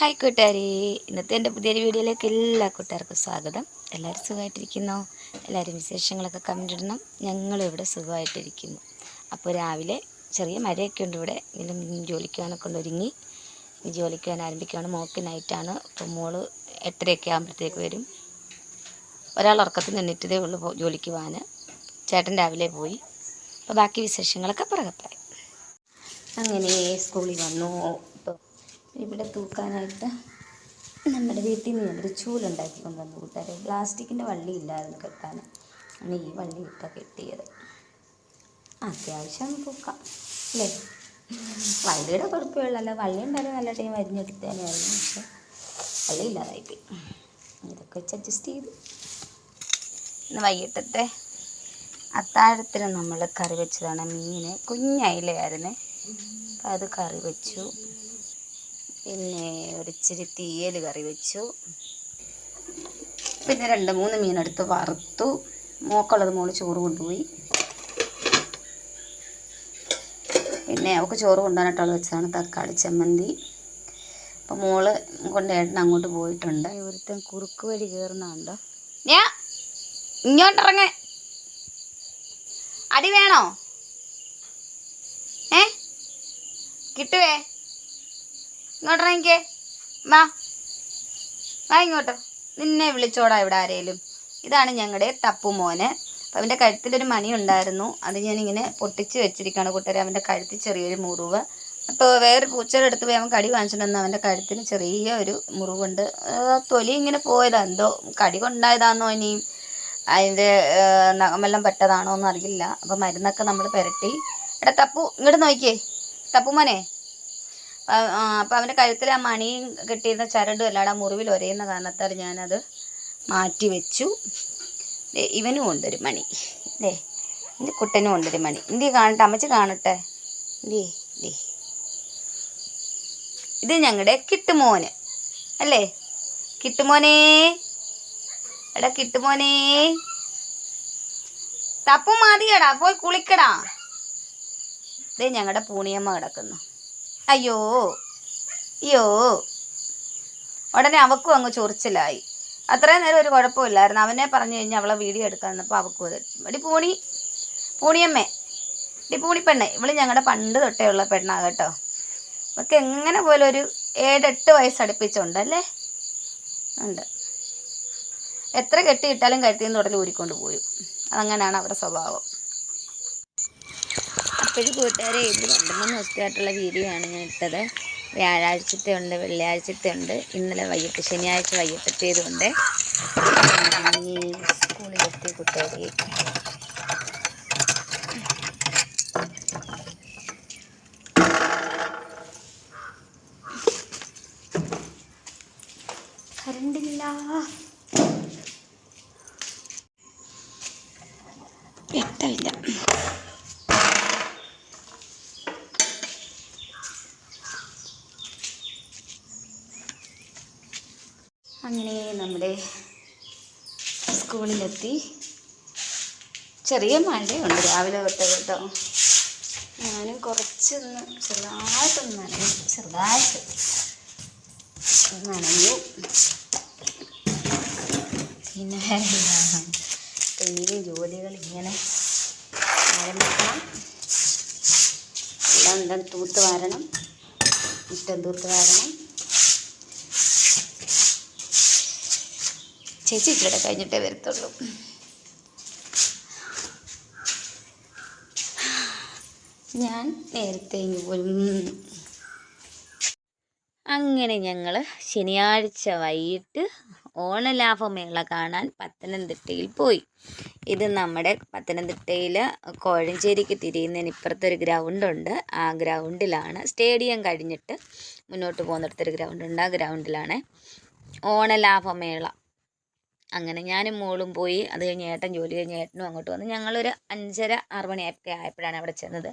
Hi കൂട്ടുകാരി. ഇന്നത്തെ എന്റെ പുതിയൊരു വീഡിയോയിലേക്ക് എല്ലാ കൂട്ടുകാർക്കും സ്വാഗതം. എല്ലാവരും സുഖമായിട്ടിരിക്കുന്നോ? എല്ലാവരും വിശേഷങ്ങളൊക്കെ കമന്റ് ഇടണം. ഞങ്ങളും ഇവിടെ സുഖമായിട്ടിരിക്കുന്നു. അപ്പോൾ രാവിലെ ചെറിയ മഴയൊക്കെ ഉണ്ട് ഇവിടെ. ഇങ്ങനെ ജോലിക്ക് പോകാനൊക്കെ കൊണ്ട് ഒരുങ്ങി. ജോലിക്ക് പോകാൻ ആരംഭിക്കുകയാണ്. മോക്ക് നൈറ്റാണ് അപ്പോൾ മോൾ എത്രയൊക്കെ ആകുമ്പോഴത്തേക്ക് വരും. ഒരാൾ ഉറക്കത്തിൽ നിന്നിട്ടതേ ഉള്ളൂ ജോലിക്ക് പോകാൻ. ചേട്ടൻ രാവിലെ പോയി. അപ്പോൾ ബാക്കി വിശേഷങ്ങളൊക്കെ പുറകെ അങ്ങനെ സ്കൂളിൽ വന്നു. ഇവിടെ തൂക്കാനായിട്ട് നമ്മുടെ വീട്ടിൽ നിന്ന് ഒരു ചൂലുണ്ടാക്കി കൊണ്ടുവന്നു കൂട്ടുകാരെ. പ്ലാസ്റ്റിക്കിന്റെ വള്ളി ഇല്ലായിരുന്നു കെട്ടാൻ. ആണ് ഈ വള്ളി ഇപ്പം കെട്ടിയത്. അത്യാവശ്യം തൂക്കാം അല്ലേ? വള്ളിയുടെ കുഴപ്പമുള്ള അല്ല വള്ളി ഉണ്ടായിരുന്നു നല്ല ടൈം അരിഞ്ഞെടുത്തേനായിരുന്നു പക്ഷെ വള്ളി ഇല്ലാതായിപ്പോയി. ഇതൊക്കെ വെച്ച് അഡ്ജസ്റ്റ് ചെയ്തു. ഇന്ന് വൈകിട്ടത്തെ അത്താഴത്തിന് നമ്മൾ കറി വെച്ചതാണ് മീന് കുഞ്ഞയിലയായിരുന്നേ അത് കറി വെച്ചു. പിന്നെ ഒരിച്ചിരി തീയൽ കറി വെച്ചു. പിന്നെ രണ്ട് മൂന്ന് മീനെടുത്ത് വറുത്തു. മോക്കുള്ളത് മോൾ ചോറ് കൊണ്ടുപോയി. പിന്നെ അവൾക്ക് ചോറ് കൊണ്ടുപോകാനായിട്ടുള്ള വെച്ചതാണ് തക്കാളി ചമ്മന്തി. അപ്പം മോൾ കൊണ്ട് ഏട്ടൻ അങ്ങോട്ട് പോയിട്ടുണ്ട്. ഒരുത്തൻ കുറുക്ക് വഴി കയറുന്നുണ്ടോ ഞാ ഇങ്ങോട്ടിറങ്ങ. അടി വേണോ? ഏ? കിട്ടുവേ? ഇങ്ങോട്ട് എനിക്ക് വാ. വാ ഇങ്ങോട്ട്. നിന്നെ വിളിച്ചോടാ ഇവിടെ ആരേലും. ഇതാണ് ഞങ്ങളുടെ തപ്പു മോന്. അപ്പം അവന്റെ കഴുത്തിലൊരു മണി ഉണ്ടായിരുന്നു. അത് ഞാനിങ്ങനെ പൊട്ടിച്ച് വെച്ചിരിക്കുകയാണ് കൂട്ടുകാരെ. അവന്റെ കഴുത്തിൽ ചെറിയൊരു മുറിവ്. അപ്പോൾ വേറെ പൂച്ചയുടെ അടുത്ത് പോയി അവൻ കടി വാങ്ങിച്ചിട്ടുണ്ടെന്ന് അവന്റെ കഴുത്തിൽ ചെറിയ ഒരു മുറിവുണ്ട് തൊലി ഇങ്ങനെ പോയതാ. എന്തോ കടി കൊണ്ടായതാണോ ഇനിയും അതിന്റെ നഖമെല്ലാം പെട്ടതാണോ എന്നറിയില്ല അപ്പം അപ്പോൾ മരുന്നൊക്കെ നമ്മൾ പുരട്ടി. എടാ തപ്പു ഇങ്ങോട്ട് നോക്കിയേ. തപ്പു മോനെ അപ്പം അവന്റെ കഴുത്തിൽ ആ മണിയും കെട്ടിയിരുന്ന ചരടും അല്ലാതെ മുറിവിൽ ഒരയുന്ന കാരണത്താൽ ഞാനത് മാറ്റി വെച്ചു. ഇവനും ഉണ്ടൊരു മണി. ദേ എന്റെ കുട്ടനും ഉണ്ടൊരു മണി. എന്തി കാണട്ടെ? അമ്മച്ചി കാണട്ടെ? ദേ ദേ. ഇത് ഞങ്ങളുടെ കിട്ടുമോന്. അല്ലേ? കിട്ടുമോനേ? എടാ കിട്ടുമോനേ? തപ്പും മതിയടാ പോയി കുളിക്കടാ. ദേ ഞങ്ങളുടെ പൂണിയമ്മ കിടക്കുന്നു. അയ്യോ അയ്യോ. ഉടനെ അവക്കും അങ്ങ് ചൊറിച്ചിലായി. അത്രയും നേരം ഒരു കുഴപ്പമില്ലായിരുന്നു. അവനെ പറഞ്ഞു കഴിഞ്ഞാൽ അവളെ വീഡിയോ എടുക്കാൻ നിന്നപ്പോൾ അവക്കും അത് ഇടി പൂണി പൂണിയമ്മേ പൂണി പൂണിപ്പെണ്ണെ ഇവൾ ഞങ്ങളുടെ പണ്ട് തൊട്ടേ ഉള്ള പെണ്ണാ കേട്ടോ. അവക്ക് എങ്ങനെ പോലും ഒരു ഏഴെട്ട് വയസ്സടുപ്പിച്ചുണ്ടല്ലേ ഉണ്ട്. എത്ര കെട്ടിയിട്ടാലും കരുത്തിന്ന് തുടങ്ങി ഊരിക്കൊണ്ട് പോരും. അതങ്ങനെയാണ് അവരുടെ സ്വഭാവം. അപ്പോഴും കൂട്ടുകാരെ ഇത് രണ്ട് മൂന്ന് ദിവസത്തായിട്ടുള്ള വീഡിയോ ആണ് ഞാൻ ഇട്ടത്. വ്യാഴാഴ്ചത്തെ ഉണ്ട് വെള്ളിയാഴ്ചത്തെ ഉണ്ട് ഇന്നലെ വൈകിട്ട് ശനിയാഴ്ച വൈകിട്ടത്തേതുണ്ട് സ്കൂളിലെത്തിയ കൂട്ടുകാരെ. കരണ്ടില്ല അങ്ങനെ നമ്മുടെ സ്കൂളിലെത്തി. ചെറിയ മഴയുണ്ട് രാവിലെ തൊട്ട് കേട്ടോ. ഞാനും കുറച്ചൊന്ന് ചെറുതായിട്ടൊന്ന് നനഞ്ഞു ചെറുതായിട്ട് നനഞ്ഞു. പിന്നെ ഇനിയും ജോലികൾ ഇങ്ങനെ ആരംഭിക്കണം. എല്ലാം എന്താ തൂത്ത് വാരണം ഇഷ്ടം തൂത്ത് വാരണം. ചേച്ചി ഇച്ചിരി കഴിഞ്ഞിട്ടേ വരത്തുള്ളൂ. ഞാൻ നേരത്തെ ഇങ്ങ് അങ്ങനെ ഞങ്ങൾ ശനിയാഴ്ച വൈകിട്ട് ഓണലാഭമേള കാണാൻ പത്തനംതിട്ടയിൽ പോയി. ഇത് നമ്മുടെ പത്തനംതിട്ടയിൽ കോഴഞ്ചേരിക്ക് തിരിയുന്നതിന് ഇപ്പുറത്തൊരു ഗ്രൗണ്ടുണ്ട് ആ ഗ്രൗണ്ടിലാണ് സ്റ്റേഡിയം കഴിഞ്ഞിട്ട് മുന്നോട്ട് പോകുന്നിടത്തൊരു ഗ്രൗണ്ടുണ്ട് ആ ഗ്രൗണ്ടിലാണ് ഓണലാഭമേള അങ്ങനെ ഞാനും മോളും പോയി അത് കഴിഞ്ഞ് ഏട്ടൻ ജോലി കഴിഞ്ഞ് ഏട്ടനും അങ്ങോട്ട് വന്ന് ഞങ്ങളൊരു അഞ്ചര ആറ് മണിയൊക്കെ ആയപ്പോഴാണ് അവിടെ ചെന്നത്.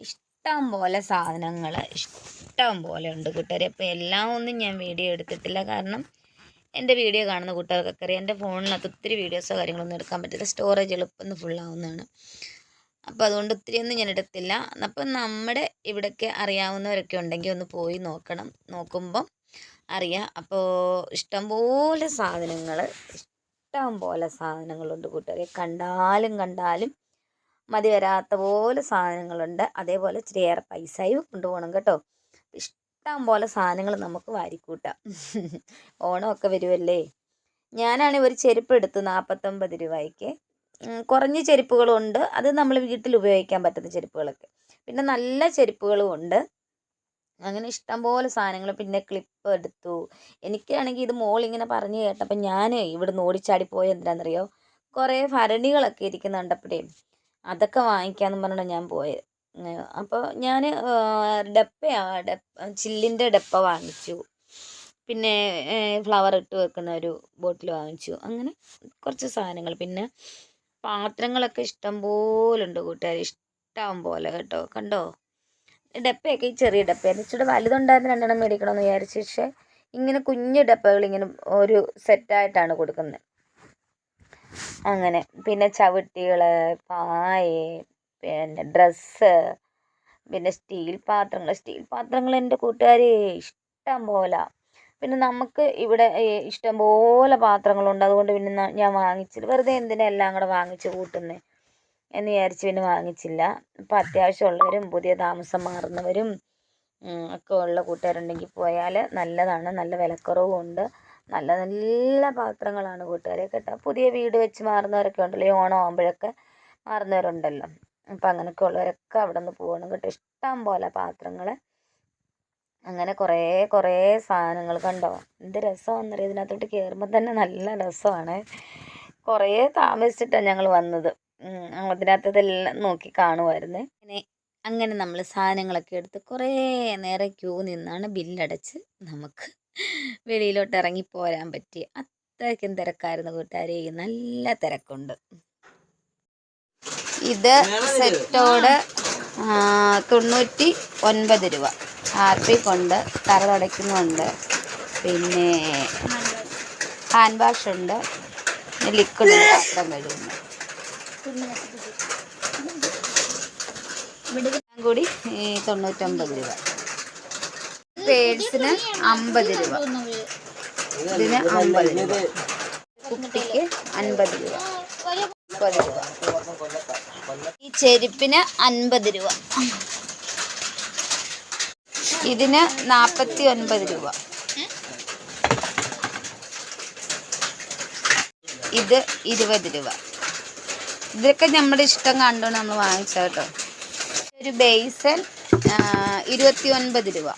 ഇഷ്ടം പോലെ സാധനങ്ങൾ ഇഷ്ടം പോലെ ഉണ്ട് കൂട്ടുകാരെ. അപ്പോൾ എല്ലാം ഒന്നും ഞാൻ വീഡിയോ എടുത്തിട്ടില്ല. കാരണം എന്റെ വീഡിയോ കാണുന്ന കൂട്ടുകാർക്കൊക്കെ അറിയാം. എന്റെ ഫോണിനകത്ത് ഒത്തിരി വീഡിയോസോ കാര്യങ്ങളൊന്നും എടുക്കാൻ പറ്റില്ല. സ്റ്റോറേജ് എളുപ്പം ഫുള്ളാവുന്നതാണ്. അപ്പോൾ അതുകൊണ്ട് ഒത്തിരി ഒന്നും ഞാൻ എടുത്തില്ല. അപ്പം നമ്മുടെ ഇവിടെയൊക്കെ അറിയാവുന്നവരൊക്കെ ഉണ്ടെങ്കിൽ ഒന്ന് പോയി നോക്കണം. നോക്കുമ്പം അറിയാം. അപ്പോൾ ഇഷ്ടംപോലെ സാധനങ്ങൾ ഇഷ്ടം പോലെ സാധനങ്ങളുണ്ട് കൂട്ടുകാരെ. കണ്ടാലും കണ്ടാലും മതി വരാത്ത പോലെ സാധനങ്ങളുണ്ട്. അതേപോലെ ഇച്ചിരി ഏറെ പൈസയും കൊണ്ടുപോകണം കേട്ടോ. ഇഷ്ടം പോലെ സാധനങ്ങൾ നമുക്ക് വാരിക്കൂട്ടാം. ഓണമൊക്കെ വരുമല്ലേ ഞാനാണെങ്കിൽ ഒരു ചെരുപ്പ് എടുത്ത് നാൽപ്പത്തൊമ്പത് രൂപയ്ക്ക്. കുറഞ്ഞ ചെരുപ്പുകളുണ്ട്. അത് നമ്മൾ വീട്ടിൽ ഉപയോഗിക്കാൻ പറ്റുന്ന ചെരുപ്പുകളൊക്കെ. പിന്നെ നല്ല ചെരുപ്പുകളും ഉണ്ട്. അങ്ങനെ ഇഷ്ടംപോലെ സാധനങ്ങൾ പിന്നെ ക്ലിപ്പ് എടുത്തു. എനിക്കാണെങ്കിൽ ഇത് മോളിങ്ങനെ പറഞ്ഞു കേട്ടപ്പോൾ ഞാൻ ഇവിടുന്ന് ഓടിച്ചാടി പോയ എന്തിനാണെന്നറിയോ കുറേ ഭരണികളൊക്കെ ഇരിക്കുന്ന കണ്ടപ്പോഴേ അതൊക്കെ വാങ്ങിക്കാമെന്ന് പറഞ്ഞാണ് ഞാൻ പോയത്. അപ്പോൾ ഞാൻ ഡപ്പയാ ഡപ്പ ചില്ലിന്റെ ഡപ്പ വാങ്ങിച്ചു. പിന്നെ ഫ്ലവർ ഇട്ട് വെക്കുന്ന ഒരു ബോട്ടിൽ വാങ്ങിച്ചു. അങ്ങനെ കുറച്ച് സാധനങ്ങൾ പിന്നെ പാത്രങ്ങളൊക്കെ ഇഷ്ടം ഉണ്ട് കൂട്ടുകാർ ഇഷ്ടം പോലെ കേട്ടോ. കണ്ടോ? ഡപ്പയൊക്കെ ഈ ചെറിയ ഡപ്പയാണ് ഇച്ചിരി വലുതുണ്ടായിരുന്നു രണ്ടെണ്ണം മേടിക്കണമെന്ന് വിചാരിച്ചു. പക്ഷേ ഇങ്ങനെ കുഞ്ഞു ഡപ്പകൾ ഇങ്ങനെ ഒരു സെറ്റായിട്ടാണ് കൊടുക്കുന്നത്. അങ്ങനെ. പിന്നെ ചവിട്ടികൾ പായ പിന്നെ ഡ്രസ്സ് പിന്നെ സ്റ്റീൽ പാത്രങ്ങൾ സ്റ്റീൽ പാത്രങ്ങൾ എന്റെ കൂട്ടുകാർ ഇഷ്ടം പോലെ. പിന്നെ നമുക്ക് ഇവിടെ ഇഷ്ടം പോലെ പാത്രങ്ങളുണ്ട്. അതുകൊണ്ട് പിന്നെ ഞാൻ വാങ്ങിച്ചില്ല വെറുതെ എന്തിനാ എല്ലാം കൂടെ വാങ്ങിച്ച് കൂട്ടുന്നത് എന്ന് വിചാരിച്ച് പിന്നെ വാങ്ങിച്ചില്ല. ഇപ്പം അത്യാവശ്യമുള്ളവരും പുതിയ താമസം മാറുന്നവരും ഒക്കെ ഉള്ള കൂട്ടുകാരുണ്ടെങ്കിൽ പോയാൽ നല്ലതാണ്. നല്ല വിലക്കുറവും ഉണ്ട്. നല്ല നല്ല പാത്രങ്ങളാണ് കൂട്ടുകാരെ. കേട്ടോ? പുതിയ വീട് വെച്ച് മാറുന്നവരൊക്കെ ഉണ്ടല്ലോ. ഈ ഓണം ആകുമ്പോഴൊക്കെ മാറുന്നവരുണ്ടല്ലോ. അപ്പം അങ്ങനെയൊക്കെ ഉള്ളവരൊക്കെ അവിടെ നിന്ന് പോകണം കേട്ടോ? ഇഷ്ടം പോലെ പാത്രങ്ങൾ അങ്ങനെ കുറേ കുറേ സാധനങ്ങൾ കണ്ടോ? എന്ത് രസമാണെന്നറിയാം? ഇതിനകത്തോട്ട് കയറുമ്പോൾ തന്നെ നല്ല രസമാണ്. കുറേ താമസിച്ചിട്ടാണ് ഞങ്ങൾ വന്നത്. അതിനകത്തതെല്ലാം നോക്കി കാണുമായിരുന്നു പിന്നെ അങ്ങനെ നമ്മൾ സാധനങ്ങളൊക്കെ എടുത്ത് കുറേ നേരം ക്യൂ നിന്നാണ് ബില്ലടച്ച് നമുക്ക് വെളിയിലോട്ട് ഇറങ്ങി പോരാൻ പറ്റി അത്രയ്ക്കും തിരക്കായിരുന്നു കൂട്ടുകാരെ. നല്ല തിരക്കുണ്ട്. ഇത് സെറ്റോട് തൊണ്ണൂറ്റി ഒൻപത് രൂപ. കൊണ്ട് തറ തുടയ്ക്കുന്നുണ്ട്. പിന്നെ ഹാൻഡ് വാഷ്. ഉണ്ട്. ലിക്വിഡ് പാത്രം കഴുകുന്നു കൂടി തൊണ്ണൂറ്റൊമ്പത് രൂപ. പേഴ്സിന് അമ്പത് രൂപ. ഇതിന് അമ്പത് രൂപ. കുട്ടിക്ക് അൻപത് രൂപ. മുപ്പത് രൂപ. ഈ ചെരുപ്പിന് അൻപത് രൂപ. ഇതിന് നാൽപ്പത്തി ഒൻപത് രൂപ. ഇത് ഇരുപത് രൂപ. ഇതൊക്കെ നമ്മുടെ ഇഷ്ടം കണ്ടോ നമ്മൾ വാങ്ങിച്ചാൽ കേട്ടോ. ഒരു ബേസൻ ഇരുപത്തി ഒൻപത് രൂപ.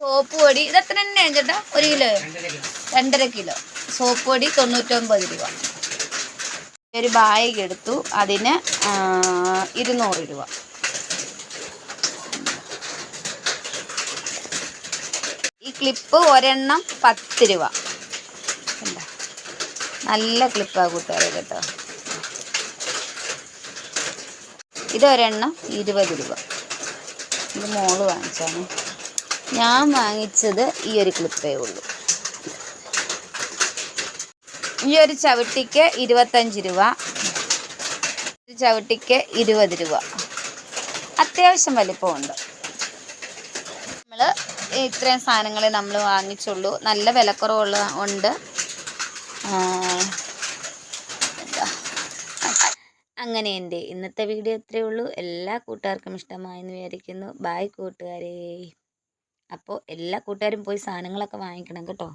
സോപ്പ് പൊടി ഇത് എത്ര തന്നെ ചേട്ടാ? ഒരു കിലോ? രണ്ടര കിലോ. സോപ്പ് പൊടി തൊണ്ണൂറ്റൊമ്പത് രൂപ. ഒരു ബാഗ് എടുത്തു അതിന് ഇരുന്നൂറ് രൂപ. ഈ ക്ലിപ്പ് ഒരെണ്ണം പത്ത് രൂപ? നല്ല ക്ലിപ്പാണ് കൂട്ടുകാരെ കേട്ടോ. ഇതൊരെണ്ണം ഇരുപത് രൂപ. ഇത് മോൾ വാങ്ങിച്ചാണ്. ഞാൻ വാങ്ങിച്ചത് ഈ ഒരു ക്ലിപ്പേ ഉള്ളൂ. ഈ ഒരു ചവിട്ടിക്ക് ഇരുപത്തഞ്ച് രൂപ. ഒരു ചവിട്ടിക്ക് ഇരുപത് രൂപ. അത്യാവശ്യം വലിപ്പമുണ്ട്. നമ്മൾ ഇത്രയും സാധനങ്ങളെ നമ്മൾ വാങ്ങിച്ചുള്ളൂ. നല്ല വിലക്കുറവുള്ള ഉണ്ട് ആ, എന്താ അങ്ങനെ എന്റെ ഇന്നത്തെ വീഡിയോ ഇത്രയേ ഉള്ളൂ. എല്ലാ കൂട്ടുകാർക്കും ഇഷ്ടമായെന്ന് വിചാരിക്കുന്നു. ബായ് കൂട്ടുകാരേ. അപ്പോൾ എല്ലാ കൂട്ടുകാരും പോയി സാധനങ്ങളൊക്കെ വാങ്ങിക്കണം കേട്ടോ.